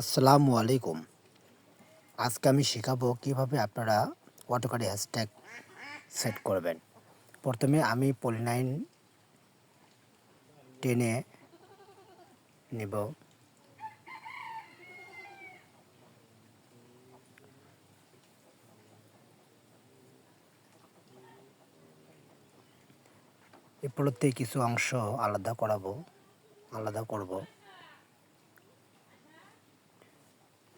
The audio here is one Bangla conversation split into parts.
আসসালামু আলাইকুম। আজকে আমি শেখাবো কীভাবে আপনারা অটোকারে হ্যাশট্যাগ সেট করবেন। প্রথমে আমি পলিনাইন টেনে নেব। এরপরতে কিছু অংশ আলাদা করাবো, আলাদা করব।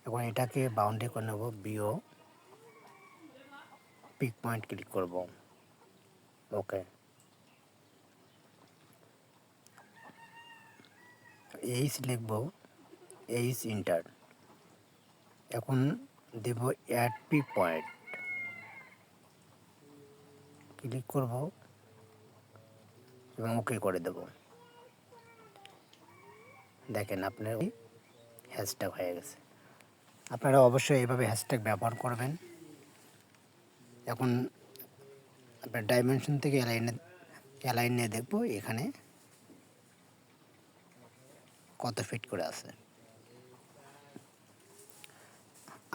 এখন এটাকে বাউন্ডারি করে নেব বিও পিক পয়েন্ট ক্লিক করব। ওকে এইচ লিখব এইচ ইন্টার এখন দেব অ্যাড পিক পয়েন্ট ক্লিক করব এবং ওকে করে দেব। দেখেন আপনার হ্যাশট্যাগ হয়ে গেছে। আপনারা অবশ্যই এইভাবে হ্যাশট্যাগ ব্যবহার করবেন। এখন আপনার ডাইমেনশন থেকে অ্যালাইনে অ্যালাইন নিয়ে দেখব এখানে কত ফিট করে আছে।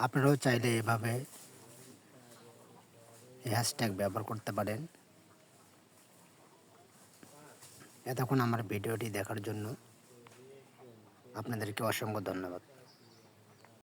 আপনারাও চাইলে এভাবে হ্যাশট্যাগ ব্যবহার করতে পারেন। এতক্ষণ আমার ভিডিওটি দেখার জন্য আপনাদেরকে অসংখ্য ধন্যবাদ।